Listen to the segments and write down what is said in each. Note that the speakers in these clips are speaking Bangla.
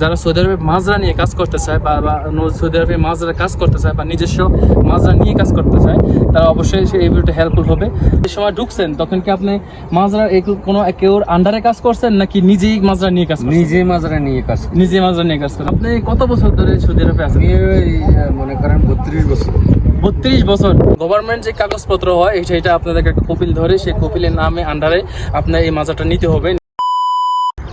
যারা সৌদি আরবে মাজরা নিয়ে কাজ করতে চায় বা সৌদি আরবে মাজরা কাজ করতে চায় বা নিজস্ব মাজরা নিয়ে কাজ করতে চায় তারা অবশ্যই সেই এই ভিডিওটা হেল্পফুল হবে। যে সময় ঢুকছেন তখন কি আপনি মাজরা কোনো কেউর আন্ডারে কাজ করছেন নাকি নিজেই মাজরা নিয়ে কাজ করছেন? নিজে মাজরা নিয়ে কাজ করি নিজে মাজরা নিয়ে কাজ করেন আপনি কত বছর ধরে সৌদি আরবে আছেন? মনে করেন বত্রিশ বছর। বত্রিশ বছর। গভর্নমেন্ট যে কাগজপত্র হয় এটা এটা আপনাদেরকে একটা কপিল ধরে সেই কপিলের নামে আন্ডারে আপনার এই মাজাটা নিতে হবে।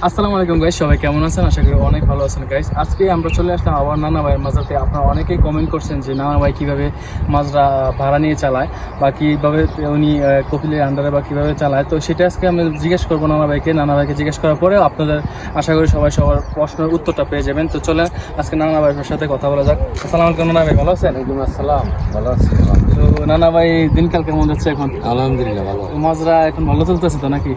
আসসালামু আলাইকুম গাইস সবাই কেমন আছেন? আশা করি অনেক ভালো আছেন গাইস আজকে আমরা চলে আসলাম আবার নানা ভাইয়ের মাজাতে আপনারা অনেকেই কমেন্ট করছেন যে নানা ভাই কীভাবে মাজরা ভাড়া নিয়ে চালায় বা কীভাবে উনি কপিলের আন্ডারে বা কীভাবে চালায়। তো সেটা আজকে আমি জিজ্ঞেস করব নানা ভাইকে। নানা ভাইকে জিজ্ঞেস করার পরে আপনাদের আশা করি সবাই সবার প্রশ্নের উত্তরটা পেয়ে যাবেন। তো চলে আজকে নানা ভাইয়ের সাথে কথা বলা যাক। আসসালামু আলাইকুম নানা ভাই, ভালো আছেন? আসসালাম, ভালো আছি। তো নানা ভাই দিনকাল কেমন যাচ্ছে এখন? আলহামদুলিল্লাহ ভালো। মাজরা এখন ভালো চলতেছে তো নাকি?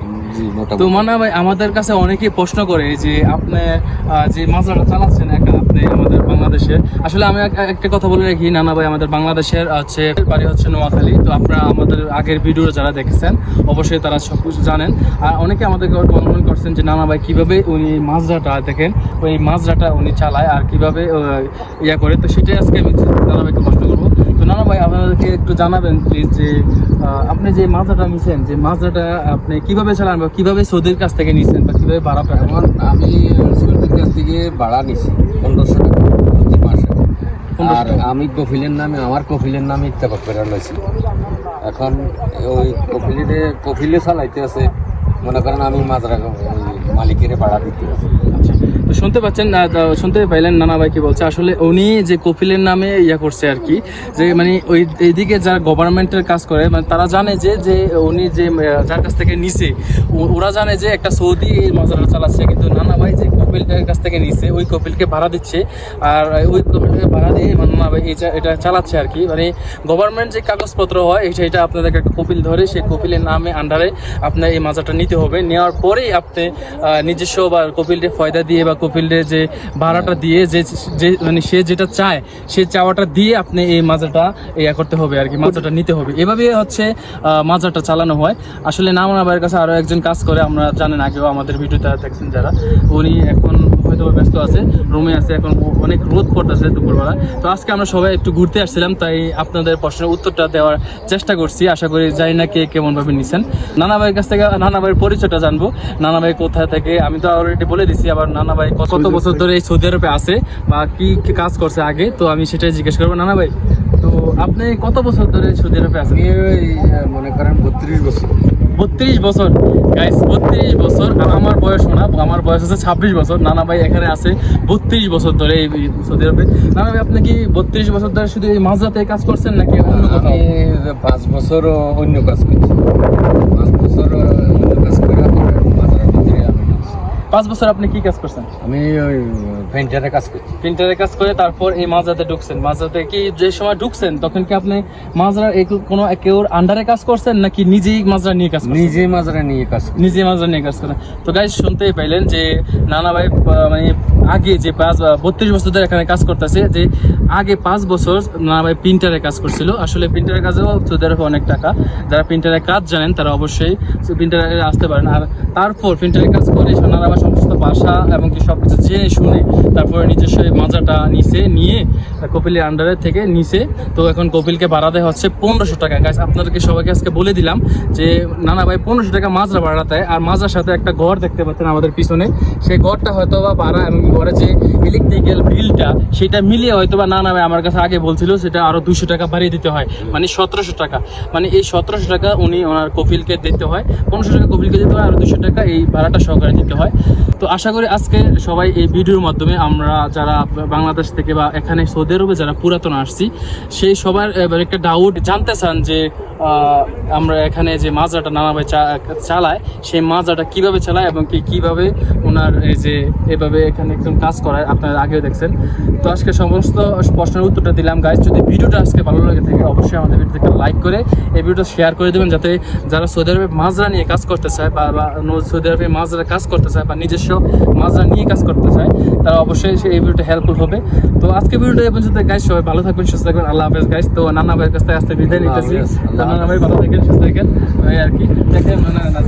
তো মানা ভাই আমাদের কাছে অনেকেই প্রশ্ন করে যে আপনি যে মাজরাটা চালাচ্ছেন একা আপনি আমাদের বাংলাদেশের আসলে আমি একটা কথা বলে রাখি নানা ভাই আমাদের বাংলাদেশের হচ্ছে বাড়ি হচ্ছে নোয়াখালী তো আপনারা আমাদের আগের ভিডিও যারা দেখেছেন অবশ্যই তারা সব কিছু জানেন। আর অনেকে আমাদেরকে কমেন্ট করছেন যে নানা ভাই কীভাবে উনি মাজরাটা দেখেন ওই মাজরাটা উনি চালায় আর কীভাবে ইয়া করে তো সেটাই আজকে আমি নানা ভাইকে প্রশ্ন করব। নানা ভাই আপনাদেরকে একটু জানাবেন প্লিজ যে আপনি যে মাজাটা নিছেন যে মাজাটা আপনি কীভাবে চালান বা কীভাবে সৌদির কাছ থেকে নিছেন বা কীভাবে ভাড়া পেলেন? এখন আমি সৌদির কাছ থেকে ভাড়া নিছি পনেরোশো টাকা প্রতি মাসে। আর আমি কফিলের নামে আমার কফিলের নামে ইত্তেফাক করে লইছি। এখন ওই কফিলে কফিলে চালাইতে আছে। মনে করেন আমি মাজরা মালিকের ভাড়া দিতে আছে। আচ্ছা, তো শুনতে পাচ্ছেন শুনতে পাইলেন নানা ভাই কি বলছে, আসলে উনি যে কপিলের নামে ইয়া করছে আর কি, যে মানে ওই, এইদিকে যারা গভর্নমেন্টের কাজ করে মানে তারা জানে যে যে উনি যে যার কাছ থেকে নিছে ওরা জানে যে একটা সৌদি মজারা চালাচ্ছে, কিন্তু নানা ভাই যে কপিলটার কাছ থেকে নিছে, ওই কপিলকে ভাড়া দিচ্ছে, আর ওই কপিলকে ভাড়া দিয়ে মানে নানা ভাই এই এটা চালাচ্ছে আর কি। মানে গভর্নমেন্ট যে কাগজপত্র হয়, এটা এটা আপনাদেরকে একটা কপিল ধরে, সেই কপিলের নামে আন্ডারে আপনার এই মাজাটা নিতে হবে। নেওয়ার পরেই আপনি নিজস্ব বা কপিলকে ফয়দা দিয়ে বা কপিলের যে ভাড়াটা দিয়ে যে যে মানে সে যেটা চায়, সে চাওয়াটা দিয়ে আপনি এই মাজাটা ইয়া করতে হবে আর কি, মাজাটা নিতে হবে। এভাবে হচ্ছে মাজাটা চালানো হয়। আসলে নাম আমার কাছে আরও একজন কাজ করে, আমরা জানেন আগেও আমাদের ভিডিওতে দেখছেন যারা। উনি এখন হয়তো ব্যস্ত আছে, রুমে আছে, এখন অনেক রোদ পড়তেছে দুপুরবেলা। তো আজকে আমরা সবাই একটু ঘুরতে আসছিলাম, তাই আপনাদের প্রশ্নের উত্তরটা দেওয়ার চেষ্টা করছি। আশা করি জানি না কে কেমন ভাবে নিছেন। নানা ভাইয়ের কাছ থেকে, নানা ভাইয়ের পরিচয়টা জানব। নানা ভাই কোথা থেকে, আমি তো অলরেডি বলে দিছি, আবার নানা কত কত বছর ধরে এই সৌদি আরবে আছে বা কি কাজ করছে আগে? তো আমি সেটাই জিজ্ঞেস করব। নানা ভাই তো আপনি কত বছর ধরে সৌদি আরবে আছেন? মনে করেন বত্রিশ বছর। বত্রিশ বছর। গাইস বত্রিশ বছর। আর আমার বয়স না আমার বয়স আছে ছাব্বিশ বছর। নানা ভাই এখানে আছে বত্রিশ বছর ধরে এই এই সৌদি আরবে। নানা ভাই আপনি কি বত্রিশ বছর ধরে শুধু এই মাঝরাতে কাজ করছেন নাকি অন্য কোথাও? পাঁচ বছর অন্য কাজ করছি। পাঁচ বছর অন্য কাজ করে তারপরে মাজরার ভিতরে আমি ঢুকছি। পাঁচ বছর আপনি কি কাজ করছেন? আমি ওই পেন্টারে কাজ করছি। প্রিন্টারের কাজ করে তারপর এই মাঝরাতে ঢুকছেন। মাঝরাতে কি যে সময় ঢুকছেন তখন কি আপনি এই কোনো কেউর আন্ডারে কাজ করছেন নাকি নিজেই মাজরা নিয়ে কাজ করছেন? নিজে মাজরা নিয়ে কাজ নিজে মাজরা নিয়ে কাজ করেন। তো গাইজ শুনতেই পাইলেন যে নানা ভাই মানে আগে যে পাঁচ বত্রিশ বছর ধরে এখানে কাজ করতেছে যে আগে পাঁচ বছর নানা ভাই প্রিন্টারে কাজ করছিল। আসলে প্রিন্টারের কাজেও সৌদি আরবে অনেক টাকা। যারা প্রিন্টারের কাজ জানেন তারা অবশ্যই প্রিন্টারে আসতে পারেন। আর তারপর প্রিন্টারের কাজ করে নানা ভাই সমস্ত বাসা এবং কি সব কিছু জেনে শুনে তারপরে নিজস্ব মাজাটা নিচে নিয়ে কপিলের আন্ডারে থেকে নিচে, তো এখন কপিলকে বাড়াতে হচ্ছে পনেরোশো টাকা। গাছ আপনাদেরকে সবাইকে আজকে বলে দিলাম যে, নানা ভাই পনেরোশো টাকা মাজরা বাড়াতে আর মাজার সাথে একটা ঘর দেখতে পাচ্ছেন আমাদের পিছনে। সেই ঘরটা হয়তো বা বাড়া এবং ঘরে যে ইলেকট্রিক্যাল বিলটা সেটা মিলিয়ে হয়তো বা না নামে আমার কাছে আগে বলছিল, সেটা আরও দুশো টাকা বাড়িয়ে দিতে হয়। মানে সতেরোশো টাকা। মানে এই সতেরোশো টাকা উনি ওনার কপিলকে দিতে হয়। পনেরোশো টাকা কপিলকে দিতে হয়, আর দুশো টাকা এই ভাড়াটা সহকারে দিতে হয়। তো আশা করি আজকে সবাই এই ভিডিওর মাধ্যমে আমরা যারা বাংলাদেশ থেকে বা এখানে সৌদি আরবে যারা পুরাতন আসছি, সেই সবার একটা ডাউট জানতে চান যে আমরা এখানে যে মাজাটা নানাভাবে চালায়, সেই মাজাটা কীভাবে চালায় এবং কি কীভাবে ওনার এই যে এভাবে এখানে একদম কাজ করায়, আপনারা আগেও দেখছেন। তো আজকে সমস্ত প্রশ্নের উত্তরটা দিলাম গাইজ যদি ভিডিওটা আজকে ভালো লাগে থাকে, অবশ্যই আমাদের ভিডিওটাকে লাইক করে এই ভিডিওটা শেয়ার করে দেবেন, যাতে যারা সৌদি আরবে মাজরা নিয়ে কাজ করতে চায় বা সৌদি আরবে মাজরা কাজ করতে চায় বা নিজস্ব মাজরা নিয়ে কাজ করতে চায় তারা অবশ্যই সেই এই ভিডিওটা হেল্পফুল হবে। তো আজকে ভিডিওটা এই পর্যন্ত গাইজ সবাই ভালো থাকবেন সুস্থ থাকবেন। আল্লাহ হাফেজ গাইজ তো নানা ভাইয়ের কাছ থেকে আসতে বিদায় নিতেছি। নানা ভাই ভালো থাকেন সুস্থ থাকেন। এই আর কি দেখেন না না